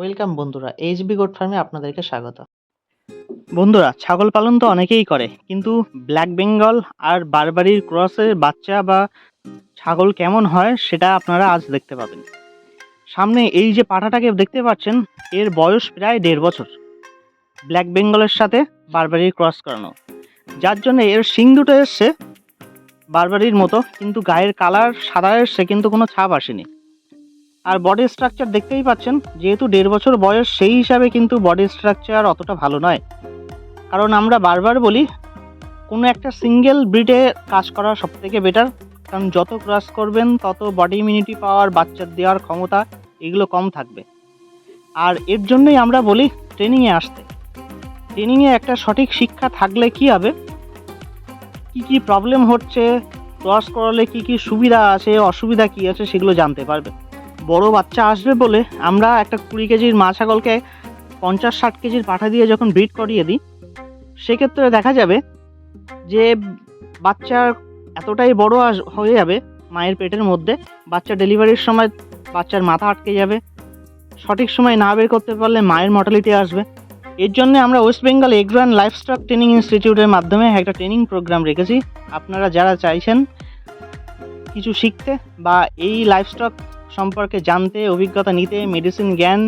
Welcome বন্ধুরা HB goat ফার্মে আপনাদেরকে স্বাগত। বন্ধুরা, ছাগল পালন তো অনেকেই করে, কিন্তু ব্ল্যাক বেঙ্গল আর বারবারির ক্রসের বাচ্চা বা ছাগল কেমন হয় সেটা আপনারা আজ দেখতে পাবেন। সামনে এই যে পাঠাটাকে দেখতে পাচ্ছেন, এর বয়স প্রায় দেড় বছর। ব্ল্যাক বেঙ্গলের সাথে বারবারির ক্রস করানো। যার জন্য এর শিং দুটো এসছে বারবারির মতো, কিন্তু গায়ের কালার সাদা এসছে, কিন্তু কোনো ছাপ আসেনি। আর বডি স্ট্রাকচার দেখতেই পাচ্ছেন, যেহেতু দেড় বছর বয়স, সেই হিসাবে কিন্তু বডি স্ট্রাকচার অতটা ভালো নয়। কারণ আমরা বারবার বলি, কোনো একটা সিঙ্গেল ব্রিডে কাজ করা সব থেকে বেটার কারণ যত ক্রস করবেন, তত বডি ইমিউনিটি পাওয়ার বাচ্চার দেওয়ার ক্ষমতা, এগুলো কম থাকবে। আর এর জন্যই আমরা বলি ট্রেনিংয়ে আসতে। ট্রেনিংয়ে একটা সঠিক শিক্ষা থাকলে কি হবে? কি কি প্রবলেম হচ্ছে? ক্রস করালে কি কি সুবিধা আছে, অসুবিধা কি আছে, সেগুলো জানতে পারবে বড় বাচ্চা আসবে বলে আমরা একটা কুড়ি কেজির মা ছাগলকে পঞ্চাশ, ষাট কেজির পাঠা দিয়ে যখন ব্রিড করিয়ে দিই, সেক্ষেত্রে দেখা যাবে যে বাচ্চার এতটাই বড় আস- হয়ে যাবে মায়ের পেটের মধ্যে, বাচ্চা ডেলিভারির সময় বাচ্চার মাথা আটকে যাবে, সঠিক সময় না বের করতে পারলে মায়ের মর্টালিটি আসবে। এর জন্য আমরা ওয়েস্ট বেঙ্গল এগ্রান লাইফস্টক ট্রেনিং ইনস্টিটিউটের মাধ্যমে একটা ট্রেনিং প্রোগ্রাম রেখেছি। আপনারা যারা চাইছেন কিছু শিখতে বা এই লাইফস্টক সম্পর্কে জানতে, অভিজ্ঞতা নিতে মেডিসিন জ্ঞান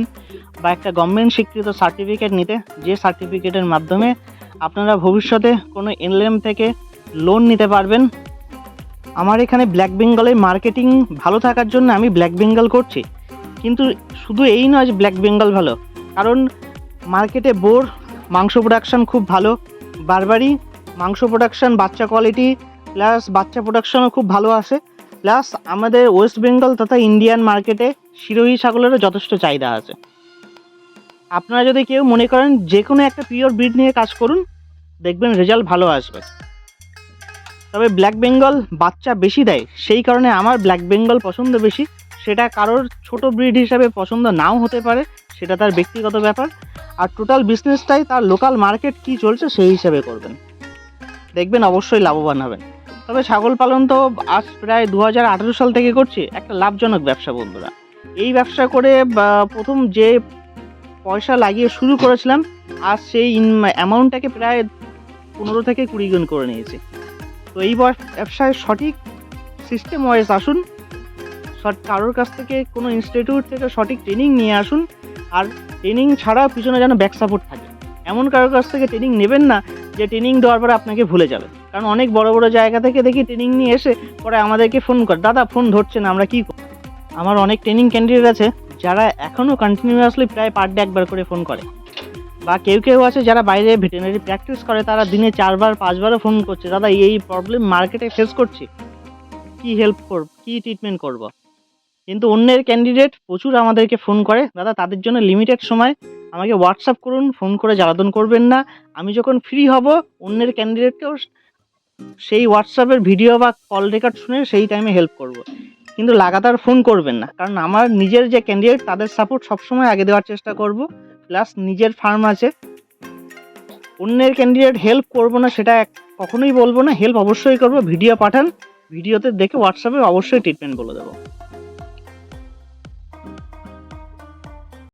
বা একটা গভর্নমেন্ট স্বীকৃত সার্টিফিকেট নিতে, যে সার্টিফিকেটের মাধ্যমে আপনারা ভবিষ্যতে কোনো এনলেম থেকে লোন নিতে পারবেন। আমার এখানে ব্ল্যাক বেঙ্গলের মার্কেটিং ভালো থাকার জন্য আমি ব্ল্যাক বেঙ্গল করছি। কিন্তু শুধু এই নয় যে ব্ল্যাক বেঙ্গল ভালো, কারণ মার্কেটে বোর মাংস প্রোডাকশান খুব ভালো, বারবারই মাংস প্রোডাকশান বাচ্চা কোয়ালিটি প্লাস বাচ্চা প্রোডাকশনও খুব ভালো আসে প্লাস আমাদের ওয়েস্ট বেঙ্গল তথা ইন্ডিয়ান মার্কেটে শিরোহী ছাগলেরও যথেষ্ট চাহিদা আছে। আপনারা যদি কেউ মনে করেন যে কোনো একটা পিওর ব্রিড নিয়ে কাজ করুন, দেখবেন রেজাল্ট ভালো আসবে। তবে ব্ল্যাক বেঙ্গল বাচ্চা বেশি দেয়, সেই কারণে আমার ব্ল্যাক বেঙ্গল পছন্দ বেশি। সেটা কারোর ছোট ব্রিড হিসাবে পছন্দ নাও হতে পারে, সেটা তার ব্যক্তিগত ব্যাপার। আর টোটাল বিজনেসটাই তার লোকাল মার্কেট কী চলছে সেই হিসাবে করবেন। দেখবেন অবশ্যই লাভবান হবেন। তবে ছাগল পালন তো আজ প্রায় দু হাজার আঠেরো সাল থেকে করছি। একটা লাভজনক ব্যবসা, বন্ধুরা। এই ব্যবসা করে প্রথম যে পয়সা লাগিয়ে শুরু করেছিলাম, আজ সেই অ্যামাউন্টটাকে প্রায় পনেরো থেকে কুড়ি গুণ করে নিয়েছি। তো এই বয়- ব্যবসায় সঠিক সিস্টেম ওয়াইজ আসুন কারোর কাছ থেকে কোনো ইনস্টিটিউট থেকে সঠিক ট্রেনিং নিয়ে আসুন, আর ট্রেনিং ছাড়াও পিছনে যেন ব্যাক সাপোর্ট থাকে। এমন কারোর কাছ থেকে ট্রেনিং নেবেন না যে ট্রেনিং দেওয়ার পরে আপনাকে ভুলে যাবে। কারণ অনেক বড় বড় জায়গা থেকে দেখি ট্রেনিং নিয়ে এসে পরে আমাদেরকে ফোন করে, দাদা ফোন ধরছে না, আমরা কী করব?" আমার অনেক ট্রেনিং ক্যান্ডিডেট আছে যারা এখনও কন্টিনিউয়াসলি প্রায় পার ডে একবার করে ফোন করে। বা কেউ কেউ আছে যারা বাইরে ভেটেনারি প্র্যাকটিস করে, তারা দিনে চারবার, পাঁচবারও ফোন করছে, দাদা, এই প্রবলেম মার্কেটে ফেস করছি। কি হেল্প করব? কি ট্রিটমেন্ট করব? কিন্তু অন্যের ক্যান্ডিডেট প্রচুর আমাদেরকে ফোন করে, দাদা, তাদের জন্য লিমিটেড সময় আমাকে হোয়াটসঅ্যাপ করুন ফোন করে জ্বালাতন করবেন না। আমি যখন ফ্রি হব, অন্যের ক্যান্ডিডেটকেও সেই হোয়াটসঅ্যাপের ভিডিও বা কল রেকর্ড শুনে সেই টাইমে হেল্প করব। কিন্তু লাগাতার ফোন করবেন না, কারণ আমার নিজের যে ক্যান্ডিডেট তাদের সাপোর্ট সবসময় আগে দেওয়ার চেষ্টা করব। প্লাস নিজের ফার্ম আছে। অন্যের ক্যান্ডিডেট হেল্প করব না, সেটা কখনোই বলব না হেল্প অবশ্যই করব। ভিডিও পাঠান ভিডিওতে দেখে হোয়াটসঅ্যাপে অবশ্যই ট্রিটমেন্ট বলে দেবো।